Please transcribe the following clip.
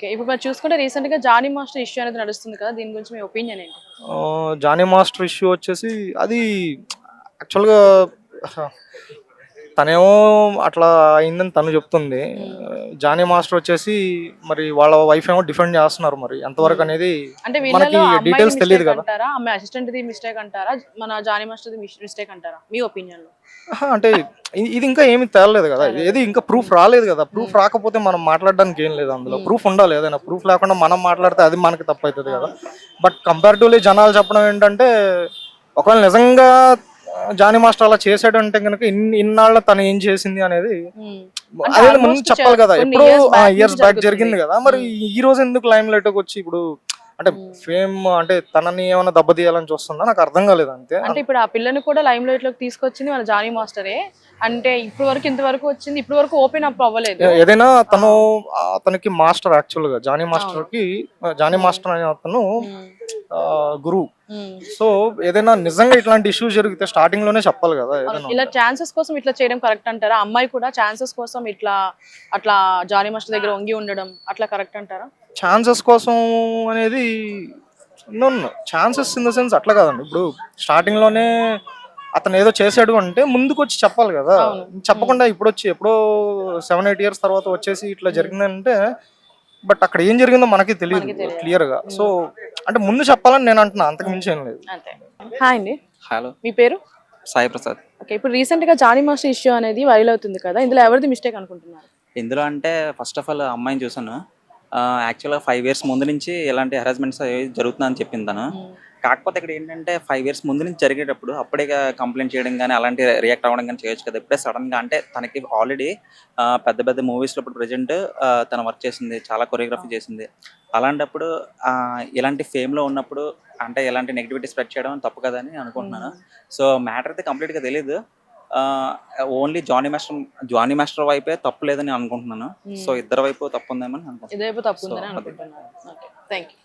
Okay. ఇప్పుడు మనం చూసుకుంటే రీసెంట్గా జానీ మాస్టర్ ఇష్యూ అనేది నడుస్తుంది కదా దీని గురించి మీ ఒపీనియన్ ఏంటి? జానీ మాస్టర్ ఇష్యూ వచ్చేసి అది యాక్చువల్గా తనేమో అట్లా అయిందని తను చెప్తుంది. జానీ మాస్టర్ వచ్చేసి మరి వాళ్ళ వైఫ్ ఏమో డిఫెండ్ చేస్తున్నారు మరి. ఎంతవరకు అనేది అంటే మనకి details తెలియదు కదా. ఆమె అసిస్టెంట్ ది మిస్టేక్ అంటారా? మన జానీ మాస్టర్ ది మిస్టేక్ అంటారా? మీ ఒపీనియన్లో. అంటే ఇది ఇంకా ఏమి తేలలేదు కదా. ఏది ఇంకా ప్రూఫ్ రాలేదు కదా. ప్రూఫ్ రాకపోతే మనం మాట్లాడడానికి ఏం లేదు అందులో. ప్రూఫ్ ఉండాలి ఏదైనా. ప్రూఫ్ లేకుండా మనం మాట్లాడితే అది మనకి తప్పు అవుతుంది కదా బట్ కంపారిటివ్లీ జనాలు చెప్పడం ఏంటంటే ఒకవేళ నిజంగా జానీ మాస్టర్ అలా చేసాడంటే కనుక ఇన్ని ఇన్నాళ్ళ తను ఏం చేసింది అనేది అంటే అదే ముందు చెప్పాలి కదా. ఎప్పుడో back ఇయర్స్ బ్యాక్. జరిగింది కదా. మరి ఈ రోజు ఎందుకు లైమ్ లైట్ వచ్చి ఇప్పుడు అంటే ఫేమ్ అంటే తనని ఏమైనా దెబ్బతీయాలని చూస్తుందా? నాకు అర్థం కాలేదు అంతే. అంటే ఇప్పుడు ఆ పిల్లని కూడా లైమ్ లైట్లోకి తీసుకొచ్చింది మన జానీ మాస్టరే అంటే ఇప్పుడు వరకు ఇంతవరకు వచ్చింది ఇప్పుడు వరకు ఓపెన్ అప్ అవ్వలేదు. ఏదైనా తను అతనికి మాస్టర్ యాక్చువల్గా జానీ మాస్టర్కి జానీ మాస్టర్ అనే అతను గురువు. సో ఏదైనా నిజంగా ఇట్లాంటి ఇష్యూస్ జరిగితే స్టార్టింగ్లోనే చెప్పాలి కదా ఇలా ఛాన్సెస్ కోసం ఇట్లా చేయడం కరెక్ట్ అంటారా? అమ్మాయి కూడా ఛాన్సెస్ కోసం ఇట్లా అట్లా జానీ మాస్టర్ దగ్గర వంగి ఉండడం అట్లా కరెక్ట్ అంటారా? ఛాన్సెస్ కోసం అనేది ఛాన్సెస్ ఇన్ ద సెన్స్ అట్లా కాదండి. ఇప్పుడు స్టార్టింగ్లోనే అతను ఏదో చేశాడు అంటే ముందుకు వచ్చి చెప్పాలి కదా. చెప్పకుండా ఇప్పుడు వచ్చి ఎప్పుడో సెవెన్ ఎయిట్ ఇయర్స్ తర్వాత వచ్చేసి ఇట్లా జరిగిందంటే బట్ అక్కడ ఏం జరిగిందో మనకి తెలియదు క్లియర్గా. సో అంటే ముందు చెప్పాలని నేను అంటున్నా అంతకు మించి ఏం లేదు. అంతే. హాయ్ అండి. హలో మీ పేరు? సాయి ప్రసాద్. ఓకే ఇప్పుడు రీసెంట్గా జానీ మాస్టర్ ఇష్యూ అనేది వైరల్ అవుతుంది కదా ఇందులో ఎవరిది మిస్టేక్ అనుకుంటున్నారు? ఎందులో అంటే ఫస్ట్ ఆఫ్ ఆల్ అమ్మాయిని చూసాను యాక్చువల్గా ఫైవ్ ఇయర్స్ ముందు నుంచి ఇలాంటి హెరాస్మెంట్స్ జరుగుతుందని చెప్పింది తను. కాకపోతే ఇక్కడ ఏంటంటే ఫైవ్ ఇయర్స్ ముందు నుంచి జరిగేటప్పుడు అప్పుడే కంప్లైంట్ చేయడం కానీ అలాంటి రియాక్ట్ అవ్వడం కానీ చేయొచ్చు కదా. ఇప్పుడే సడన్గా అంటే తనకి ఆల్రెడీ పెద్ద పెద్ద మూవీస్లో ఇప్పుడు ప్రజెంట్ తన వర్క్ చేసింది చాలా కొరియోగ్రఫీ చేసింది. అలాంటప్పుడు ఇలాంటి ఫేమ్లో ఉన్నప్పుడు అంటే ఇలాంటి నెగిటివిటీ స్ప్రెడ్ చేయడం తప్పు కదా అని అనుకుంటున్నాను. సో మ్యాటర్ అయితే కంప్లీట్గా తెలియదు only Jani master Jani master వైపే తప్పు లేదని అనుకుంటున్నాను. సో ఇద్దరు వైపు తప్పు ఉందేమని అనుకుంటున్నాను. తప్పు ఉందని ఓకే థ్యాంక్ యూ.